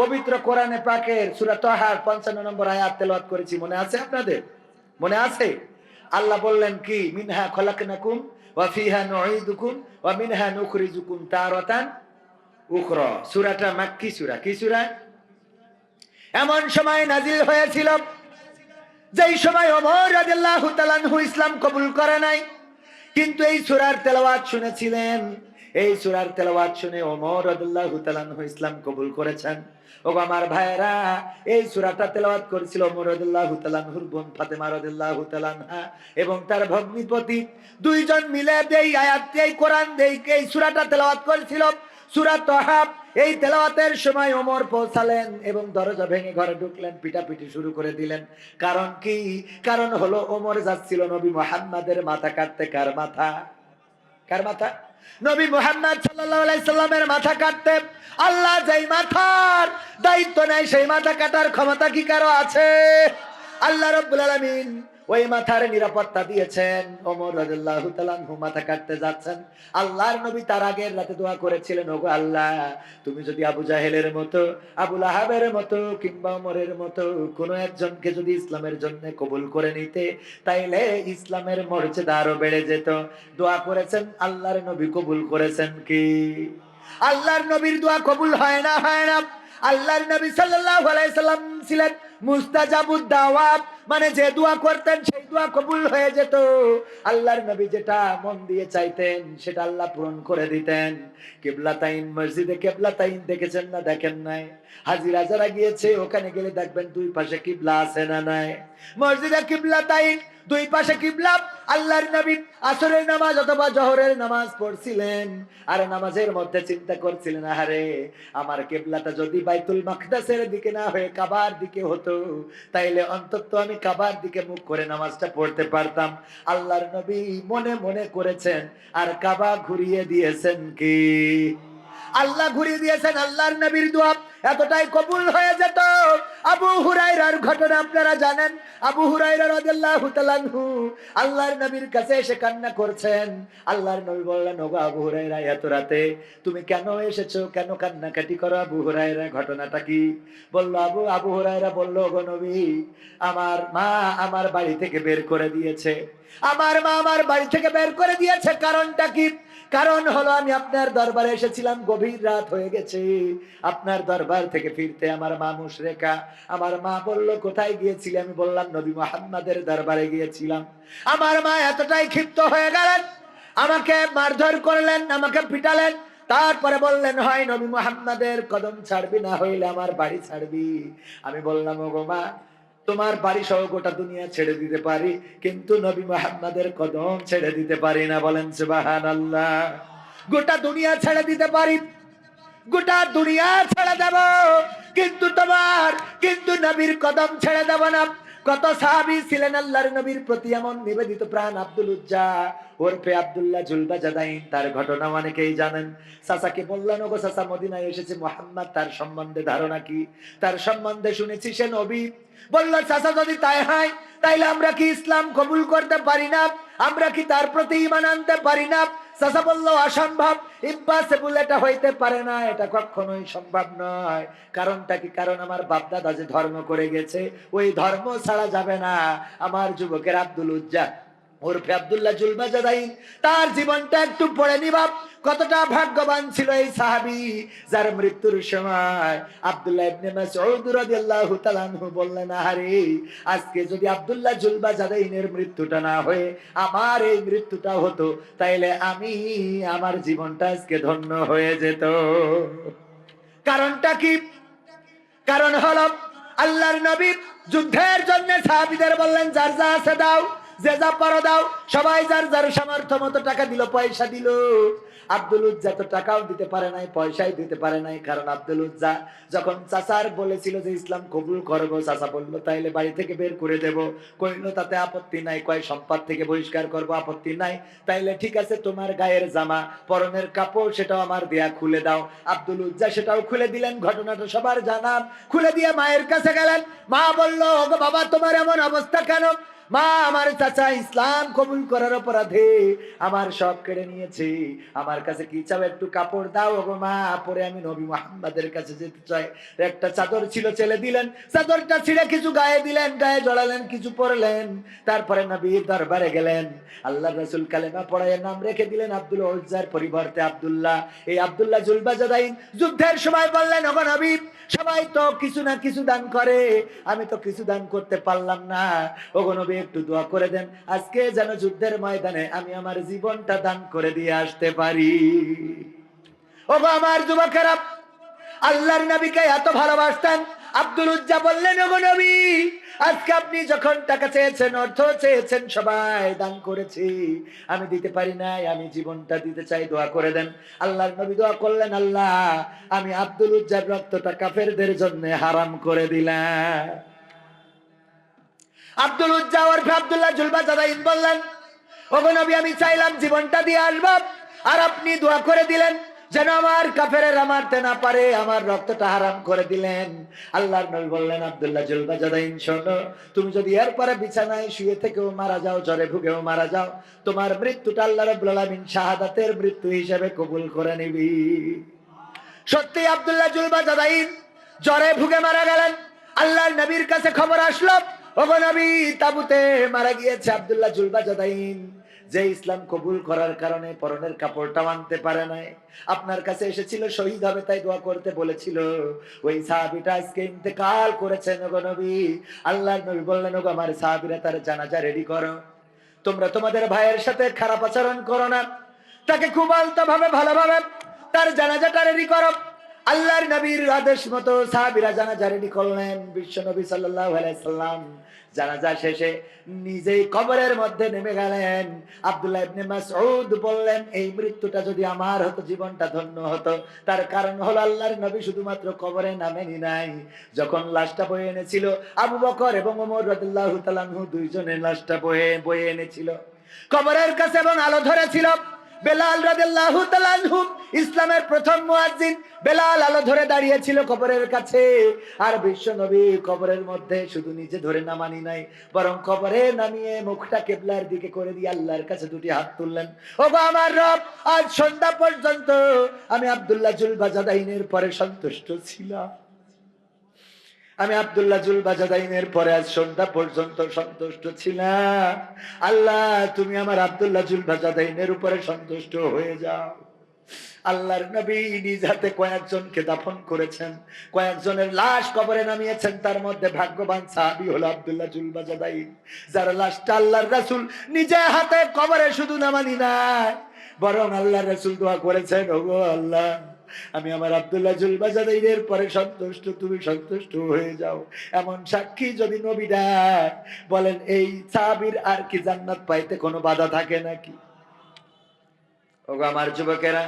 পবিত্র কোরআনে পাকের সুরা তহার 55 নম্বর আয়াত তেলাওয়াত করেছি, মনে আছে আপনাদের? মনে আছে? আল্লাহ বললেন কি? মিনহা খলাকনাকুম ওয়া ফিহা নুঈদুকুম ওয়া মিনহা নুখরিজুকুম তারাতান উখরা। সূরাটা মাক্কি সূরা। কি সূরা? এমন সময় নাজিল হয়েছিল, যেই সময় ওমর রাদিয়াল্লাহু তাআলা ইসলাম কবুল করে নাই। কিন্তু এই সূরার তেলাওয়াত শুনেছিলেন। এই সূরার তেলাওয়াত শুনে ওমর রাদিয়াল্লাহু তাআলা ইসলাম কবুল করেছেন। ও আমার ভাইরা এই সূরাটা তেলাওয়াত করেছিল তাআলা আনহুর বোন ফাতেমা রাদিয়াল্লাহু তাআলা এবং তার ভগ্নিপতি। দুইজন মিলে দেই আয়াত এই কোরআন দেই এই সূরাটা তেলাওয়াত করেছিল, সূরা তহাব এই তেলাওয়াতের সময় ওমর পৌঁছালেন এবং দরজা ভেঙে ঘরে ঢুকলেন পিটাপিটি শুরু করে দিলেন। কারণ কি? কারণ হলো ওমর যাচ্ছিল নবী মোহাম্মদের মাথা কাটতে কার মাথা? কার মাথা? নবী মোহাম্মদ সাল্লামের মাথা কাটতে আল্লাহ যেই মাথার দায়িত্ব নেয়, সেই মাথা কাটার ক্ষমতা কি কারও আছে? আল্লাহ রব্বুল আলামিন ওই মাথার নিরাপত্তা দিয়েছেন। ওমর রাদিয়াল্লাহু তাআলা মাথা কাটতে যাচ্ছেন। আল্লাহর নবী তার আগের রাতে দোয়া করেছিলেন, ওগো আল্লাহ, তুমি যদি আবু জাহেলের মতো, আবু লাহাবের মতো কিংবা ওমরের মতো কোনো একজনকে যদি ইসলামের জন্য কবুল করে নিতে, তাইলে ইসলামের মর্যাদা আরও বেড়ে যেত। দোয়া করেছেন, আল্লাহর নবী কবুল করেছেন কি? আল্লাহর নবীর দোয়া কবুল হয় না হয় না। আল্লাহর নবী সাল্লাল্লাহু আলাইহি সাল্লাম ছিলেন মুস্তাজাবুদ দাওয়াত মানে যে দোয়া করতেন, সেই দোয়া কবুল হয়ে যেত। আল্লাহর নবী যেটা মন দিয়ে চাইতেন, সেটা আল্লাহ পূরণ করে দিতেন। কেবলাতাইন মসজিদে কেবলাতাইন দেখেছেন না, দেখেন নাই। হাজিরা যারা গিয়েছে, ওখানে গেলে দেখবেন দুই পাশে কিবলা আছে না নাই। মসজিদে কিবলাতাইন, দুই পাশে কিবলা, আল্লাহর নবী আসরের নামাজ অথবা জহরের নামাজ পড়ছিলেন। আর নামাজের মধ্যে চিন্তা করছিলেন আরে আমার কেবলাটা যদি বাইতুল মাকদাসের দিকে না হয়ে কাবার দিকে হতো, তাইলে অন্তত আমি কাবার দিকে মুখ করে নামাজটা পড়তে পারতাম। আল্লাহর নবী মনে মনে করেছেন, আর কাবা ঘুরিয়ে দিয়েছেন কি? আল্লাহ ঘুরিয়ে দিয়েছেন আল্লাহর নবীর দোয়া। এতটাই কবুল হয়ে যেত। আবু হুরাইরার ঘটনা আপনারা জানেন। আবু হুরাইরা রাদিয়াল্লাহু তাআলা আনহু আল্লাহর নবীর কাছে এসে কান্না করছেন। আল্লাহর নবী বললেন, ওগো আবু হুরাইরা এত রাতে তুমি কেন এসেছ? কেন কান্নাকাটি করো আবু হুরাইরা ঘটনাটা কি? বলল, আবু আবু হুরাইরা বলল, ওগো নবী, আমার মা আমার বাড়ি থেকে বের করে দিয়েছে। আমার মা আমার বাড়ি থেকে বের করে দিয়েছে। কারণটা কি? কারণ হলো আমি আপনার দরবারে এসেছিলাম, গভীর রাত হয়ে গেছে। আপনার দরবার থেকে ফিরতে আমার মা মুশরেকা, আমার মা বলল, কোথায় গিয়েছিলে? আমি বললাম, নবী মোহাম্মদের দরবারে গিয়েছিলাম। আমার মা এতটাই ক্ষিপ্ত হয়ে গেলেন, আমাকে মারধর করলেন, আমাকে পিটালেন। তারপরে বললেন, হয় নবী মোহাম্মদের কদম ছাড়বি, না হইলে আমার বাড়ি ছাড়বি। আমি বললাম, ওগো মা তোমার বাড়ি সহ গোটা দুনিয়া ছেড়ে দিতে পারি, কিন্তু নবী মোহাম্মদের কদম ছেড়ে দিতে পারি না, বলেন সুবাহান আল্লাহ গোটা দুনিয়া ছেড়ে দিতে পারি, গোটা দুনিয়া ছেড়ে দেব, কিন্তু তোমার, কিন্তু নবীর কদম ছেড়ে দেব না। কত সাহাবি ছিলেন আল্লাহর নবীর প্রতি এমন নিবেদিত প্রাণ আব্দুল উজ্জা? ওরফে আব্দুল্লাহ জুলবা জাদাইন তার ঘটনা অনেকেই জানেন। সাসাকে বললেন, ওগো সাসা মদিনায় এসেছে, মোহাম্মদ, তার সম্বন্ধে ধারণা কি? তার সম্বন্ধে শুনেছি সে নবী। বলল চাচা, যদি তাই হয়, তাইলে আমরা কি ইসলাম কবুল করতে পারি না? আমরা কি তার প্রতি ইমান আনতে পারি না? চাচা বলল, অসম্ভব। ইম্পসিবল এটা হইতে পারে না, এটা কখনোই সম্ভব নয়। কারণটা কি? কারণ আমার বাপ দাদা যে ধর্ম করে গেছে, ওই ধর্ম ছাড়া যাবে না। আমার যুবকের আব্দুল উজ্জা ওরফে আব্দুল্লাহ তার জীবনটা একটু পড়ে নিবা কতটা ভাগ্যবান ছিল এই সাহাবি, যার মৃত্যুর সময় আব্দুল্লাহ ইবনে মাসউদ রাদিয়াল্লাহু তাআলা বললেন আরে আজকে যদি আব্দুল্লাহ জুলবা জাদাইনের মৃত্যুটা না হয়ে আমার এই মৃত্যুটা হতো, তাইলে আমি আমার জীবনটা আজকে ধন্য হয়ে যেত। কারণটা কি? কারণ হলো আল্লাহর নবী যুদ্ধের জন্য সাহাবীদের বললেন, যার যা আছে দাও। যে যা পারো দাও। সবাই যার যার সামর্থ্য মতো টাকা দিল, পয়সা দিল। আব্দুল উজ্জা তো টাকাও দিতে পারে নাই, পয়সাই দিতে পারে নাই, কারণ আব্দুল উজ্জা যখন চাচার বলেছিল যে ইসলাম কবুল করব, চাচা বলল, তাইলে বাড়ি থেকে বের করে দেব। কইল তাতে আপত্তি নাই, কয়, সম্পদ থেকে বহিষ্কার করব, আপত্তি নাই। তাইলে ঠিক আছে, তোমার গায়ের জামা, পরনের কাপড় সেটাও আমার দেয়া খুলে দাও। আব্দুল উজ্জা সেটাও খুলে দিলেন, ঘটনাটা সবার জানাম খুলে দিয়ে মায়ের কাছে গেলেন। মা বলল বাবা, তোমার এমন অবস্থা কেন? মা, আমার চাচা ইসলাম কবুল করার অপরাধে আমার সব কেড়ে নিয়েছে। আমার কাছে কি চাও একটু কাপড় দাও গো মা? পরে আমি নবী মোহাম্মদের কাছে যেতে চাই। একটা চাদর ছিল ছেলে দিলেন। চাদরটা ছিঁড়ে কিছু গায়ে দিলেন, গায়ে জড়ালেন, কিছু পরলেন। তারপরে নবীর দরবারে গেলেন। আল্লাহ রসুল কালেমা পড়ায় নাম রেখে দিলেন আব্দুল ওজ্জার পরিবর্তে আব্দুল্লাহ। এই আব্দুল্লাহ জুলবাজাদাইন যুদ্ধের সময় বললেন, ওগো নবী সবাই তো কিছু না কিছু দান করে। আমি তো কিছু দান করতে পারলাম না। ওগো নবী, একটু দোয়া করে দেন। আজকে যেন যুদ্ধের ময়দানে আমি আমার জীবনটা দান করে দিয়ে আসতে পারি। ওগো আমার যুবকেরা, আল্লাহর নবীকে এত ভালোবাসতেন। আব্দুল উজ্জা বললেন নবী, আজকে আপনি যখন টাকা চেয়েছেন, অর্থ চেয়েছেন, সবাই দান করেছি। আমি দিতে পারি নাই, আমি জীবনটা দিতে চাই, দোয়া করে দেন। আল্লাহর নবী দোয়া করলেন, আল্লাহ, আমি আব্দুল উজ্জার রক্তটা কাফেরদের জন্য হারাম করে দিলাম। আব্দুল উজ্জা ওরফে আব্দুল্লাহ জুলবা জাদাইন বললেন, ওগো নবী, আমি চাইলাম জীবনটা দিয়ে আসবাব আর আপনি দোয়া করে দিলেন। যেন আমার কাফেরেরা মারতে না পারে, আমার রক্তটা হারাম করে দিলেন। আল্লাহর নবী বললেন, আব্দুল্লাহ জুলবা জাদাইন শোনো, তুমি যদি এরপরে বিছানায় শুয়ে থেকেও মারা যাও, জ্বরে ভুগেও মারা যাও, তোমার মৃত্যুটা আল্লাহ রাব্বুল শাহাদাতের মৃত্যু হিসেবে কবুল করে নিবি। সত্যি, আব্দুল্লাহ জুলবা জাদাইন জ্বরে ভুগে মারা গেলেন। আল্লাহর নবীর কাছে খবর আসলো, ওগো নবী, তাবুতে মারা গিয়েছে আব্দুল্লাহ জুলবা জাদাইন যে ইসলাম কবুল করার কারণে পরনের কাপড়টা আনতে পারে নাই। আপনার কাছে এসেছিল, শহীদ হবে, তাই দোয়া করতে বলেছিল। ওই সাহাবিটা আজকে ইন্তেকাল করেছেন ওগো নবী। আল্লাহর নবী বললেন, ওগো আমার সাহাবিরা, তার জানাজা রেডি করো। তোমরা তোমাদের ভাইয়ের সাথে খারাপ আচরণ করো না। তাকে খুব আলতো ভাবে ভালোভাবে তার জানাজাটা রেডি করো। আল্লাহর নবীর আদেশ মতো সাহাবিরা জানাজা রেডি করলেন। বিশ্ব নবী সাল্লাল্লাহু আলাইহি সাল্লাম জানাজা শেষে নিজেই কবরের মধ্যে নেমে গেলেন। আব্দুল্লাহ ইবনে মাসউদ বললেন, এই মৃত্যুটা যদি আমার হতো, জীবনটা ধন্য হতো। তার কারণ হলো আল্লাহর নবী শুধুমাত্র কবরে নামেনি নাই। যখন লাশটা বয়ে এনেছিল, আবু বকর এবং ওমর রাদিয়াল্লাহু তাআলা দুইজনে লাশটা বয়ে বয়ে এনেছিল। কবরের কাছে এবং আলো ধরেছিল। বেলাল রাদিয়াল্লাহু তাআলা আনহু, ইসলামের প্রথম মুয়াজ্জিন। বেলাল আলো ধরে দাঁড়িয়েছিল কবরের কাছে। আর বিশ্ব নবী কবরের মধ্যে শুধু নিজে ধরে নামানি নাই, বরং কবরে নামিয়ে মুখটা কেবলার দিকে করে দিয়ে আল্লাহর কাছে দুটি হাত তুললেন। ও গো আমার রব, আজ সন্ধ্যা পর্যন্ত আমি আব্দুল্লাহ জুল বাজাদাইনের পরে সন্তুষ্ট ছিলাম। আমি আব্দুল্লাহ জুল বাজাদাইনের পরে আজ সন্ধ্যা পর্যন্ত সন্তুষ্ট ছিলাম। আল্লাহ, তুমি আমার আব্দুল্লাহ জুল বাজাদাইনের উপরে সন্তুষ্ট হয়ে যাও। আল্লাহর নবী নিজ হাতে কয়েকজনকে দাফন করেছেন। কয়েকজনের লাশ কবরে নামিয়েছেন। তার মধ্যে ভাগ্যবান সাহাবি হলো আব্দুল্লাহ জুল বাজাদাইন যার লাশটা আল্লাহর রাসূল নিজে হাতে কবরে শুধু নামানি নাই, বরং আল্লাহর রাসুল দোয়া করেছেন, ওগো আল্লাহ আমি আমার আব্দুল্লাহ জুলবাজাদের পরে সন্তুষ্ট, তুমি সন্তুষ্ট হয়ে যাও। এমন সাক্ষী যদি নবী দেয় বলেন, এই সাহাবীর আর কি জান্নাত পাইতে কোনো বাধা থাকে নাকি? ওগো আমার যুবকেরা,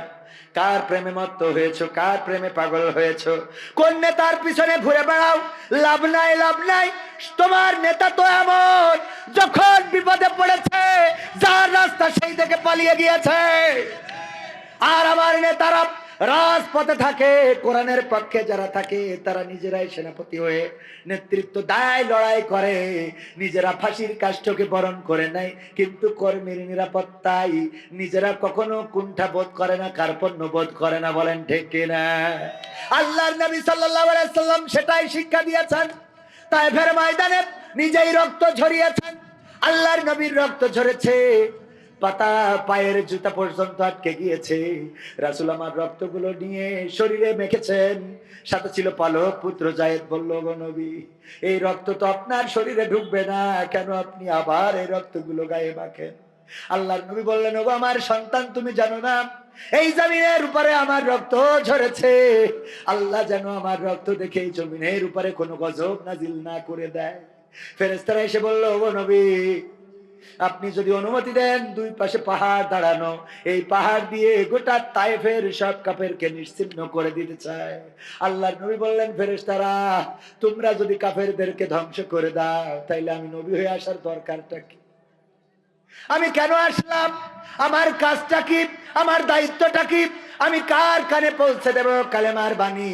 কার প্রেমে মত্ত হয়েছো? কার প্রেমে পাগল হয়েছো? কোন নেতার পিছনে ঘুরে বেড়াও? লাভ নাই লাভ নাই। তোমার নেতা তো এমন, যখন বিপদে পড়েছে, যার রাস্তা সেই থেকে পালিয়ে গিয়েছে। আর আমার নেতারা রাজপথে থাকে, কোরআনের পক্ষে যারা থাকে, তারা নিজেরাই সেনাপতি হয়ে নেতৃত্ব দায় লড়াই করে। নিজেরা ফাঁসির কাষ্ঠকে বরণ করে নেয়, কিন্তু কর্মীর নিরাপত্তায় নিজেরা কখনো কুণ্ঠা বোধ করে না কার্পণ্য বোধ করে না, বলেন ঠিক কিনা? আল্লাহর নবী সাল্লাম সেটাই শিক্ষা দিয়েছেন। তাই ফের ময়দানে নিজেই রক্ত ঝরিয়েছেন। আল্লাহর নবীর রক্ত ঝরেছে। পাতা পায়ের জুতা পর্যন্ত আটকে গিয়েছে। রাসুল আমার রক্তগুলো নিয়ে শরীরে মেখেছেন। সাথে ছিল পালক, পুত্র জায়েদ বলল নবী, এই রক্ত তো আপনার শরীরে ঢুকবে না। কেন আপনি আবার এই রক্তগুলো গায়ে মাখেন? আল্লাহর নবী বললেন, ওগো আমার সন্তান, তুমি জানো না, এই জমিনের উপরে আমার রক্ত ঝরেছে। আল্লাহ যেন আমার রক্ত দেখে এই জমিনের উপরে কোনো গজব নাজিল না করে দেয়। ফেরেস্তারা এসে বলল ও নবী আপনি যদি অনুমতি দেন, দুই পাশে পাহাড় দাঁড়ানো। এই পাহাড় দিয়ে গোটা তাইফের সব কাফেরকে নিশ্চিহ্ন করে দিতে চায়। আল্লাহর নবী বললেন, ফেরেশতারা, তোমরা যদি কাফেরদেরকে ধ্বংস করে দাও, তাইলে আমি নবী হয়ে আসার দরকারটা কি? আমি কেন আসলাম? আমার কাজটা কি? আমার দায়িত্বটা কি? আমি কার কানে পৌঁছে দেব কালেমার বাণী?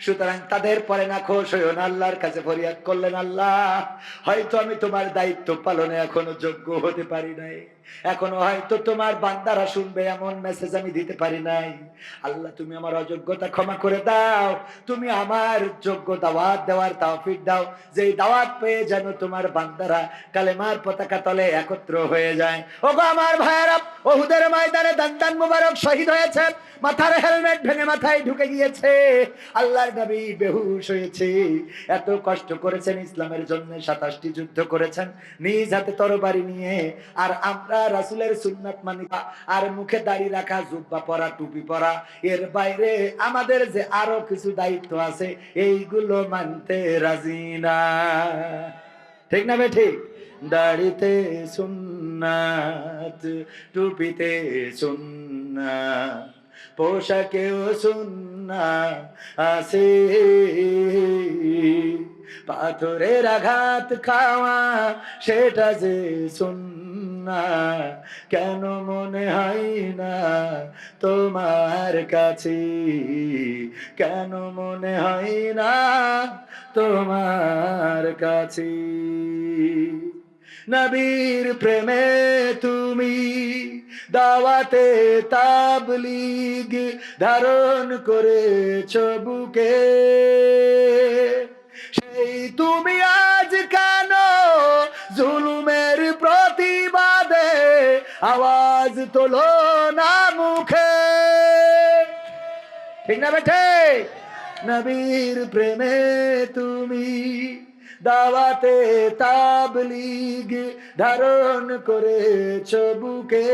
সুতরাং তাদের পরে না খোশ হইও না, আল্লাহর কাছে ফরিয়াদ করলেন আল্লাহ। হয়তো আমি তোমার দায়িত্ব পালনে এখনও যোগ্য হতে পারি নাই। এখনও হয়তো তোমার বান্দারা শুনবে, এমন মেসেজ আমি দিতে পারি নাই। আল্লাহ, তুমি আমার অযোগ্যতা ক্ষমা করে দাও। তুমি আমার যোগ্য দাওয়াত দেওয়ার তাওফিক দাও। যে দাওয়াত পেয়ে যেন তোমার বান্দারা কালেমার পতাকা তলে একত্র হয়ে যায়। ওগো আমার ভাইয়েরা, ওহুদের ময়দানে দান্তান মুবারক শহীদ হয়েছে। মাথার হেলমেট ভেঙে মাথায় ঢুকে গিয়েছে। আল্লাহর নবী বেহুশ হয়েছে। এত কষ্ট করেছেন, ইসলামের জন্য সাতাশটি যুদ্ধ করেছেন। নিজ হাতে তরবারি নিয়ে। আর আমরা রাসুলের সুন্নাত মানি। আর মুখে দাড়ি রাখা, জুব্বা পরা, টুপি পরা, এর বাইরে আমাদের যে আরও কিছু দায়িত্ব আছে, এইগুলো মানতে রাজি না। ঠিক না ঠিক দাড়িতে সুন্নাত, টুপিতে সুন্নাত, পোশাকেও সুন্না আসে পাথরের আঘাত খাওয়া, সেটা যে সুন্না কেন মনে হয় না তোমার কাছে? কেন মনে হয় না তোমার কাছে? নবীর প্রেমে তুমি দাওয়াতে তাবলিগ ধারণ করেছ বুকে। সেই তুমি আজ আওয়াজ তোলো না মুখে। ঠিক না বেঠে? নবীর প্রেমে তুমি দাওয়াতে তাবলিগ ধারণ করেছ বুকে।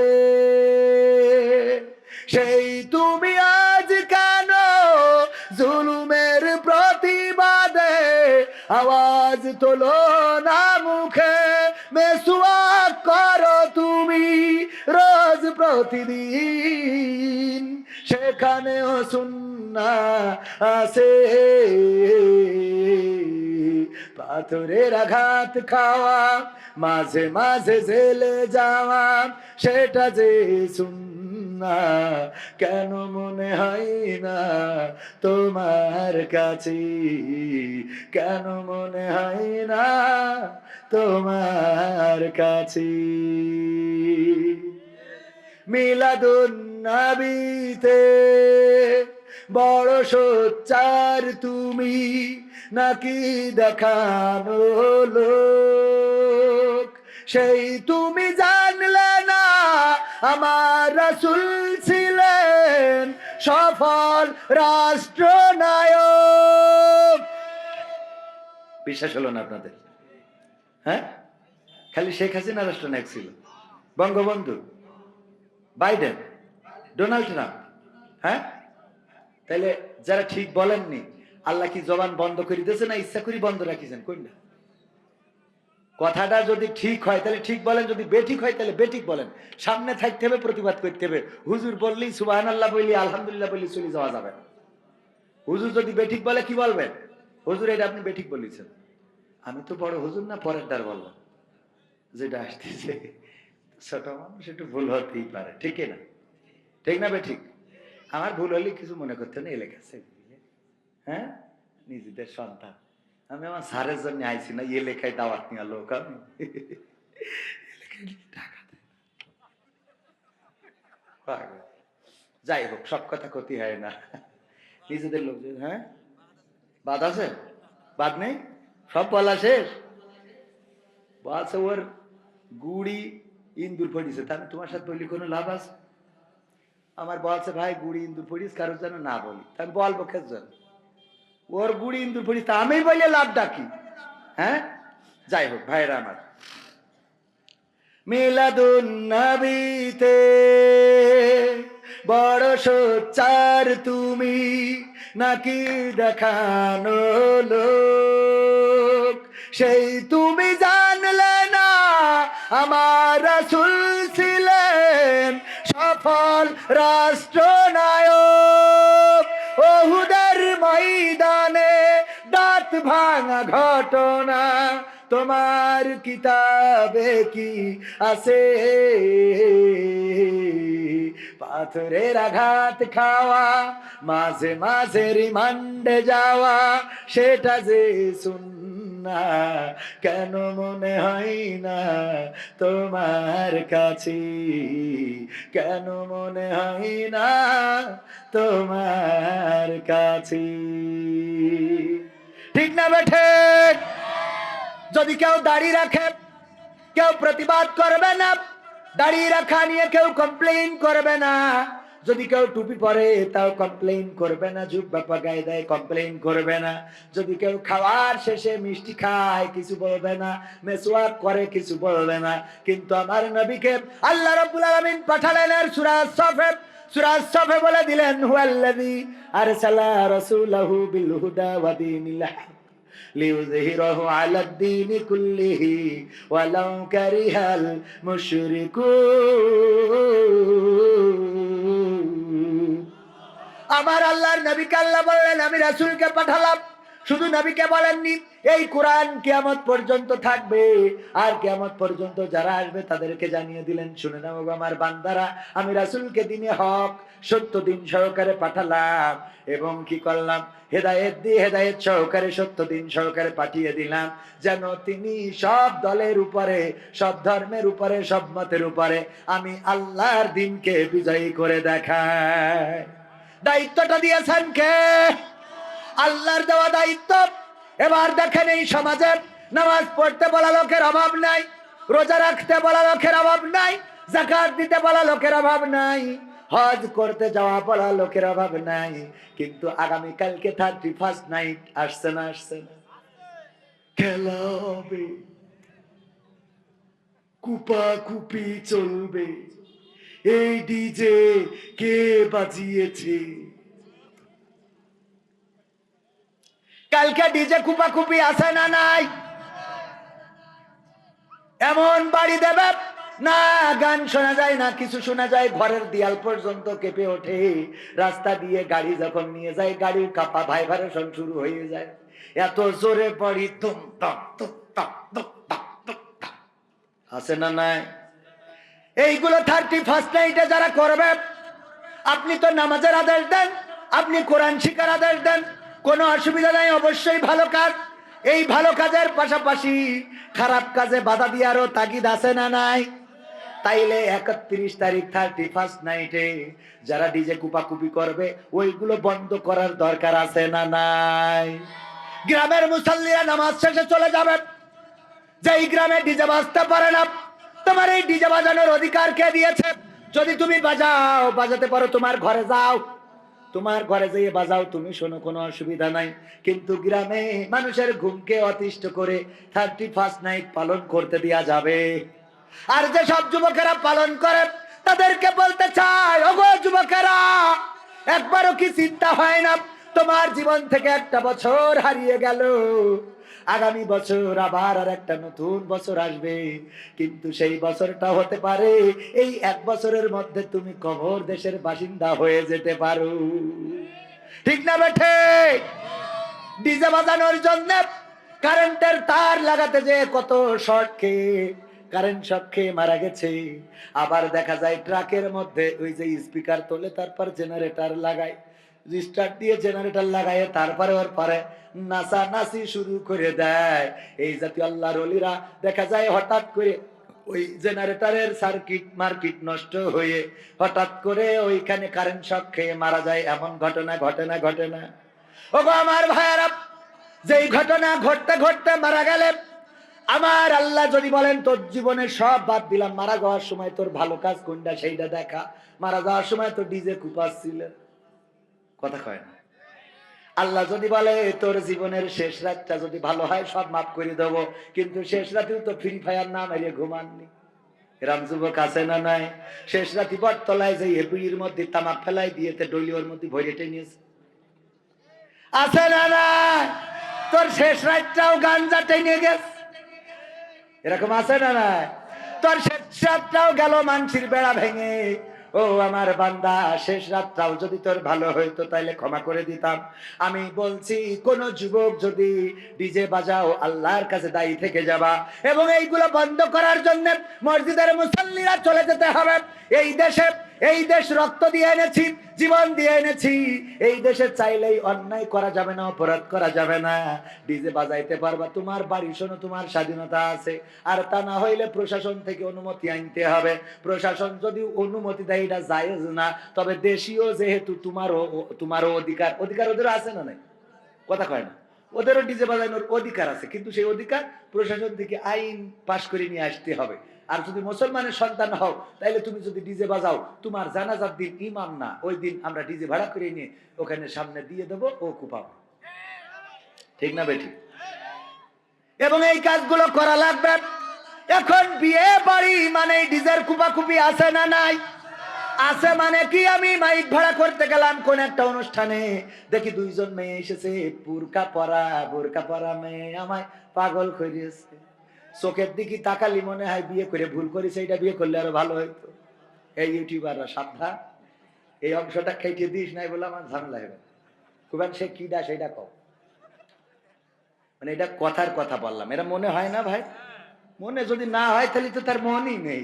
সেই তুমি আজ কেন জুলুমের প্রতিবাদে আওয়াজ তোলো না মুখে? মেসুয়া প্রতিদিন সেখানেও সুন্না আসে পাথরের আঘাত খাওয়া, মাঝে মাঝে জেলে যাওয়া, সেটা যে সুন্না, কেন মনে হয় না তোমার কাছে? কেন মনে হয় না তোমার কাছে? মিলাদুন নবীতে বড় সোচ্চার তুমি নাকি দেখানো লোক? সেই তুমি জানলে না আমার রাসুল ছিলেন সফল রাষ্ট্রনায়ক। বিশ্বাস হলো না আপনাদের? হ্যাঁ? খালি শেখ হাসিনা রাষ্ট্রনায়ক ছিল। বঙ্গবন্ধু? বাইডেন ডোনাল্ড ট্রাম্প হ্যাঁ? তাহলে যারা ঠিক বলেননি, আল্লাহ কি জবান বন্ধ করে দিয়েছে না ইচ্ছা করি বন্ধ রাখিছেন? কোনটা? কথাটা যদি ঠিক হয়, তাহলে ঠিক বলেন, যদি বেঠিক হয়, তাহলে বেঠিক বলেন। সামনে থাকতে হবে, প্রতিবাদ করতে হবে। হুজুর বললি সুবাহান আল্লাহ বললি, আলহামদুলিল্লাহ বললি, চলে যাওয়া যাবে। হুজুর যদি বেঠিক বলে, কি বলবেন? হুজুর, এটা আপনি বেঠিক বলেছেন। আমি তো বড় হুজুর না, পরের দ্বার বললাম। যেটা আসতেছে। ছোট মানুষ, একটু ভুল হতেই পারে ঠিক না? ঠিক না ঠিক? আমার ভুল হলে কিছু মনে করতে না এলাকা আছে হ্যাঁ? নিজেদের সন্তান। আমি আমার স্যারের জন্য আইছি না, এ লেখায় দাওয়াত নিয়ে লোক আমি। যাই হোক, সব কথা ক্ষতি হয় না। নিজেদের লোকজন হ্যাঁ? বাদ আছে? বাদ নেই? সব বলা শেষ? বলছে ওর গুড়ি ইন্দুর পড়িছে, তাহলে তোমার সাথে বললি কোনো লাভ আছে? আমার বলছে, ভাই, গুড়ি ইন্দুর পড়িস, কারোর যেন না বলি। তা আমি বলব খের জন্য? ওর গুড়ি ইন্দুর পড়িস, তা আমি বললে লাভ ডাকি। হ্যাঁ? যাই হোক ভাইরা আমার। মিলাদুন নবীতে বড় সোচ্চার তুমি নাকি দেখানো লোক? সেই তুমি না আমার রাসূল ছিলেন সফল রাষ্ট্রনায়ক। ওহুদের ময়দানে দাঁত ভাঙা ঘটনা, তোমার কিতাবে কি আছে? পাথরের আঘাত খাওয়া, মাঝে মাঝে রিমান্ডে যাওয়া, সেটা যে সুন্না কেন মনে হয় না তোমার কাছে? কেন মনে হয় না তোমার কাছে? ঠিক না বেঠে? যদি কেউ দাড়ি রাখে, কেউ প্রতিবাদ করবে না, দাড়ি রাখা নিয়ে কেউ কমপ্লেইন করবে না। যদি কেউ টুপি পরে, তাও কমপ্লেন করবে না। জুব্বা পাকায় দেয় কমপ্লেন করবে না। যদি কেউ খাওয়ার শেষে মিষ্টি খায়, কিছু বলবে না। মেসওয়াক করে, কিছু বলবে না। কিন্তু আমার নবীকে আল্লাহ রব্বুল আলামিন পাঠালেন এর সূরা সফেব সূরা সফে বলে দিলেন, হুয়াল্লাযী আরসালা রাসূলাহু বিল হুদা ওয়া দীনিল হক লিউযহিরাহু আলা দ্বীন কুল্লিহি ওয়ালাউ কারিহাল মুশরিকুন। আমার আল্লাহর নবীকে আল্লাহ বললেন, আমি রাসূলকে পাঠালাম। শুধু নবীকে বলেননি, এই কোরআন কিয়ামত পর্যন্ত থাকবে। আর কিয়ামত পর্যন্ত যারা আসবে তাদেরকে জানিয়ে দিলেন, শুনে নাও আমার বান্দারা, আমি রাসূলকে দিনে হক, সত্য দিন সহকারে পাঠালাম এবং কি করলাম? হেদায়েত দিয়ে হেদায়েত সহকারে, সত্য দিন সহকারে পাঠিয়ে দিলাম। যেন তিনি সব দলের উপরে, সব ধর্মের উপরে, সব মতের উপরে, আমি আল্লাহর দিনকে বিজয়ী করে দেখায় দায়িত্বটা দিয়েছেন কে? আল্লাহর দেওয়া দায়িত্ব। এবার দেখেন এই সমাজে নামাজ পড়তে বলা লোকের অভাব নাই, রোজা রাখতে বলা লোকের অভাব নাই জাকাত দিতে বলা লোকের অভাব নাই, হজ করতে যাওয়া বলা লোকের অভাব নাই, কিন্তু আগামী কালকে থার্টি ফার্স্ট নাইট আসছে না আসছে না। খেলা হবে কুপা কুপি চলবে। এই ডিজে কে বাজিয়েছে? কালকে ডিজে কুপা কুপি আছে না নাই? এমন বাড়ি দেবে? না, গান শোনা যায় না, কিছু শোনা যায়। ঘরের দেয়াল পর্যন্ত কেঁপে ওঠে। রাস্তা দিয়ে গাড়ি যখন নিয়ে যায়, গাড়ির কাপা ভাইব্রেশন শুরু হয়ে যায়। এত জোরে পড়ি তুম তম তুম তম তুম তম। আছে না নাই? এইগুলো থার্টি ফার্স্ট নাইটে যারা করবে, আপনি তো নামাজের আদেশ দেন, আপনি কোরআন শিকার আদেশ দেন, কোনো অসুবিধা নাই, অবশ্যই ভালো কাজ। এই ভালো কাজের পাশাপাশি খারাপ কাজে বাধা দিয়ারও তাগিদ আছে না নাই? তাইলে একত্রিশ তারিখ থার্টি ফার্স্ট নাইটে যারা ডিজে কুপাকুপি করবে, ওইগুলো বন্ধ করার দরকার আছে না নাই? গ্রামের মুসল্লিরা নামাজ শেষে চলে যাবে। যেই গ্রামে ডিজে বাজতে পারে না তোমার এই ডিজে বাজানোর অধিকার কে দিয়েছে? যদি তুমি বাজাও, বাজাতে পারো, তোমার ঘরে যাও। তোমার ঘরে যেয়ে বাজাও, তুমি শোনো, কোনো অসুবিধা নাই। কিন্তু গ্রামে মানুষের ঘুমকে অতিষ্ঠ করে থার্টি ফার্স্ট নাইট পালন করতে দেওয়া যাবে। আর যে সব যুবকেরা পালন করে তাদেরকে বলতে চাই, ওগো যুবকেরা, একবারও কি চিন্তা হয় না? তোমার জীবন থেকে একটা বছর হারিয়ে গেল। আগামী বছর আবার আর একটা নতুন বছর আসবে। কিন্তু সেই বছরটা হতে পারে, এই এক বছরের মধ্যে তুমি কবর দেশের বাসিন্দা হয়ে যেতে পারো। ঠিক না বেঠে ডিজে বাজানোর জন্য কারেন্টের তার লাগাতে যে কত শর্ট কারেন্ট শক খেয়ে মারা গেছে। আবার দেখা যায় ট্রাকের মধ্যে ওই যে স্পিকার তোলে, তারপর জেনারেটর লাগায়। স্টার্ট দিয়ে জেনারেটর লাগায় তারপরে ওর পরে নাচা নাচি শুরু করে দেয়। এই জাতীয় আল্লাহর অলিরা দেখা যায় হঠাৎ করে ওই জেনারেটরের সার্কিট মার্কিট নষ্ট হয়ে হঠাৎ করে ওইখানে কারেন্ট শক খেয়ে মারা যায়। এমন ঘটনা ঘটে না ঘটে না ও আমার ভাইয়ারা, যেই ঘটনা ঘটতে ঘটতে মারা গেলে, আমার আল্লাহ যদি বলেন, তোর জীবনে সব বাদ দিলাম। মারা যাওয়ার সময় তোর ভালো কাজ কোনটা? সেইটা দেখা। মারা যাওয়ার সময় তো ডিজে কুপাচ্ছিল কথা কয় না। আল্লাহ যদি বলে, তোর জীবনের শেষ রাতটা যদি ভালো হয়, সব মাফ করে দেবো। কিন্তু শেষ রাতেও তো ফ্রি ফায়ার না মেরে ঘুমাননি। এরাম যুবক আছে না শেষ রাতি বটতলায় এপির মধ্যে তামাক ফেলাই ডলিওর মধ্যে ভরে আছে না তোর শেষ রাতটাও গাঞ্জা টেনে গেছে। এরকম আছে না নাই? তোর শেষ রাতটাও গেল মানসির বেড়া ভেঙে। ও আমার বান্দা, শেষ রাতটাও যদি তোর ভালো হইতো, তাইলে ক্ষমা করে দিতাম। আমি বলছি, কোন যুবক যদি ডিজে বাজাও, আল্লাহর কাছে দায়ী থেকে যাবা। এবং এইগুলো বন্ধ করার জন্য মসজিদের মুসল্লিরা চলে যেতে হবে। এই দেশে এই দেশ রক্ত দিয়ে এনেছি, জীবন দিয়ে এনেছি। এই দেশে চাইলেই অন্যায় করা যাবে না, অপরাধ করা যাবে না। ডিজে বাজাইতে পারবা, তোমার বাড়ি শোনো, তোমার স্বাধীনতা আছে। আর তা না হইলে প্রশাসন থেকে অনুমতি আনতে হবে। প্রশাসন যদি অনুমতি দেয়, এটা জায়েজ না। তবে দেশীয় যেহেতু তোমারও তোমারও অধিকার অধিকার ওদের আছে না নাই? কথা কয় না। ওদেরও ডিজে বাজানোর অধিকার আছে, কিন্তু সেই অধিকার প্রশাসন থেকে আইন পাশ করে নিয়ে আসতে হবে। আর যদি মুসলমানের সন্তান হও তাহলে তুমি যদি ডিজে বাজাও, তোমার জানাজার দিন ইমাম না, ওই দিন আমরা ডিজে ভাড়া করে নিয়ে ওখানে সামনে দিয়ে দেবো, ও কুপাবো ঠিক না বেটি এবং এই কাজগুলো করা লাগবে। এখন বিয়ে বাড়ি মানে ডিজের কুপাকুপি আছে না নাই? আছে মানে কি? আমি মাইক ভাড়া করতে গেলাম কোন একটা অনুষ্ঠানে। দেখি দুইজন মেয়ে এসেছে। পুরকা পরা, বোরকা পরা মেয়ে আমায় পাগল করিয়েছে। চোখের দিকে তাকালি মনে হয় বিয়ে করে ভুল করেছে, এটা বিয়ে করলে আরও ভালো হইতো। এই ইউটিউবাররা সাবধান এই অংশটা খেটে দিস নাই বলে আমার ঝামেলা হবে খুবেন সে কি দা সেটা কও। মানে এটা কথার কথা বললাম। এটা মনে হয় না ভাই? মনে যদি না হয় তাহলে তো তার মনই নেই।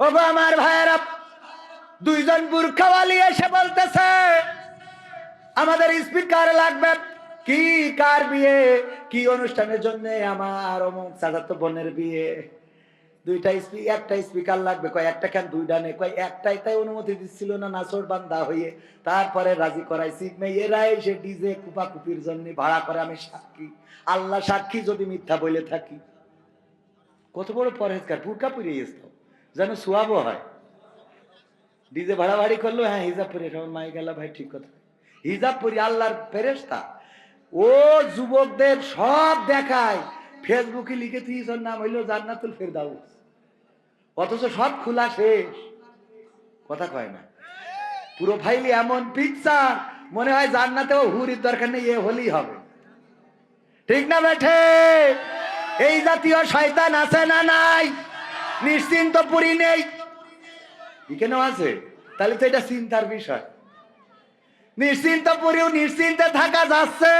আমার ভাইয়েরা, দুইজন বুরখাওয়ালি এসে বলতেছে, আমাদের স্পিকার লাগবে? কি কার বিয়ে? কি অনুষ্ঠানের জন্য আমার অমুক চাচাতো বোনের বিয়ে? দুইটা একটা স্পিকার লাগবে, কয় একটা কেন দুইটা নেই কয় একটাই তাই অনুমতি দিচ্ছিল না নাচর বান্দা হয়ে। তারপরে রাজি করাইছি মেয়েরা এসে ডিজে কুপা কুপির জন্য ভাড়া করে আমি সাক্ষী। আল্লাহ সাক্ষী যদি মিথ্যা বলে থাকি। কত বড় পরহেজকার বুরকা পুড়িয়ে তো। যেন সোয়াবও হয়। ডিজে ভাড়া ভাড়ি করল হ্যাঁ হিজাব পরে মাই গেল ভাই ঠিক কথা। হিজাব পরি আল্লাহর ফেরেস্তা ও যুবকদের সব দেখায়। ফেসবুকে লিখে দিয়েছ নাম হইল জান্নাতুল ফেরদাউস। অথচ সব খোলা শেষ। কথা কয় না। পুরো ফাইলি এমন পিকচার মনে হয় জান্নাতেও হুরির দরকার নেই, এ হলেই হবে। ঠিক না বেঠে এই জাতীয় শয়তান আছে না নাই? নিশ্চিন্ত পুরি নেই এখানেও আছে তাহলে তো এটা চিন্তার বিষয় নিশ্চিন্ত পুরেও নিশ্চিন্তে থাকা যাচ্ছে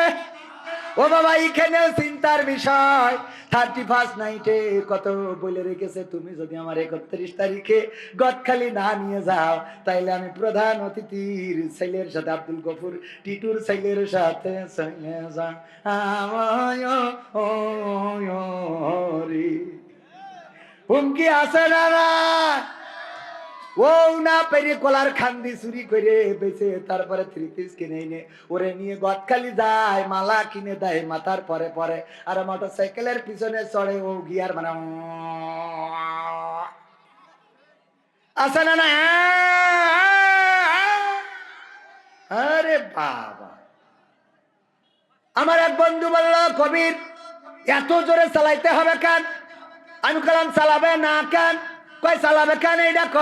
ও বাবা এখানেও চিন্তার বিষয় থার্টি ফার্স্ট নাইটে কত বলে রেখেছে তুমি যদি আমার একত্রিশ তারিখে গদখালি না নিয়ে যাও তাইলে আমি প্রধান অতিথির ছেলের সাথে আব্দুল গফুর টিটুর ছেলের সাথে চলে ও হুমকি আছে না না? ও না পেরে কলার খান্দি চুরি করে বেছে তারপরে থ্রি পিস কিনে এনে ওরে নিয়ে গদখালি যায়, মালা কিনে দেয়, মাথার পরে পরে। আর মোটর সাইকেলের পিছনে চড়ে ও গিয়ার মানে আছে না না? আরে বাবা। আমার এক বন্ধু বলল, কবির, এত জোরে চালাইতে হবে কেন? আমি কলাম চালাবে না কেন? কয়, চালাবে কেন এইটা ক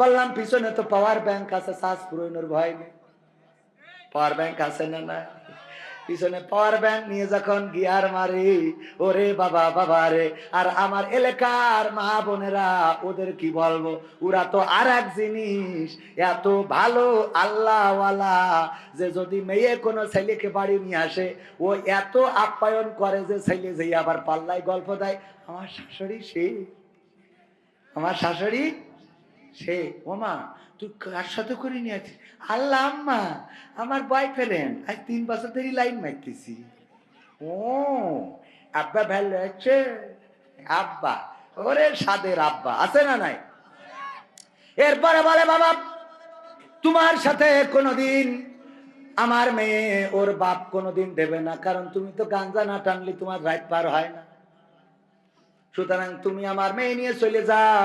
বললাম, পিছনে তো পাওয়ার ব্যাংক আছে শ্বাস পুরোনোর ভয় নেই। পাওয়ার ব্যাংক আছে না না পিছনে পাওয়ার ব্যাংক নিয়ে যখন গিয়ার মারি, ওরে বাবা বাবা রে। আর আমার এলাকার মা বোনেরা, ওদের কি বলব? ওরা তো আর এক জিনিস, এত ভালো আল্লাহওয়ালা যে যদি মেয়ে কোনো ছেলেকে বাড়ি নিয়ে আসে, ও এত আপ্যায়ন করে যে ছেলে যে আবার পাল্লায় গল্প দেয়, আমার শাশুড়ি সে, আমার শাশুড়ি সে, ওমা, তুই কার সাথে করে নিয়ে আছিস? আল্লাহ আম্মা, আমার বয়ফ্রেন্ড আজ তিন বছর ধরে লাইন মারতেছি। ও, আব্বা ভালো আছে? আব্বা, ওরে সাদের আব্বা, আছে না নাই? এরপরে বলে, বাবা, তোমার সাথে কোনোদিন আমার মেয়ে ওর বাপ কোনোদিন দেবে না, কারণ তুমি তো গাঞ্জা না টানলে তোমার রাত পার হয় না। সুতরাং তুমি আমার মেয়ে নিয়ে চলে যাও,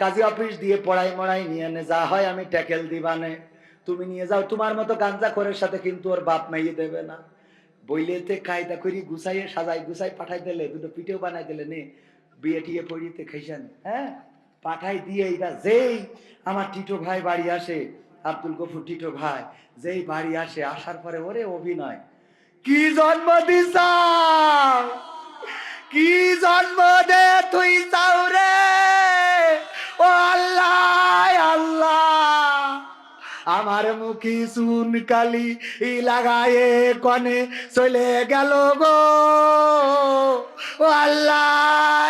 কাজী অফিস দিয়ে পড়াই মড়াই নিয়ে যা হয় আমি ট্যাকেল দিবানে। তুমি নিয়ে যাও। তোমার মতো গাঞ্জা করের সাথে কিন্তু ওর বাপ মেয়ে দেবে না। বইলেতে কায়দা করি গুছাইয়ে সাজাই গুছাই পাঠাই দিলে, দুটো পিঠেও বানাই দিলে নে, বিয়ে টিয়ে পড়িতে খাইছেন হ্যাঁ? পাঠাই দিয়ে এইটা যেই আমার টিটো ভাই বাড়ি আসে, আব্দুল গফুর টিটো ভাই, যেই বাড়ি আসে, আসার পরে ওরে অভিনয়। কি জন্ম দিছাও কি জন্ম দে তুই চাও রে ও আল্লাহ! আমার মুখি সুন কালি লাগায়ে কনে চলে গেল গো। আল্লাহ।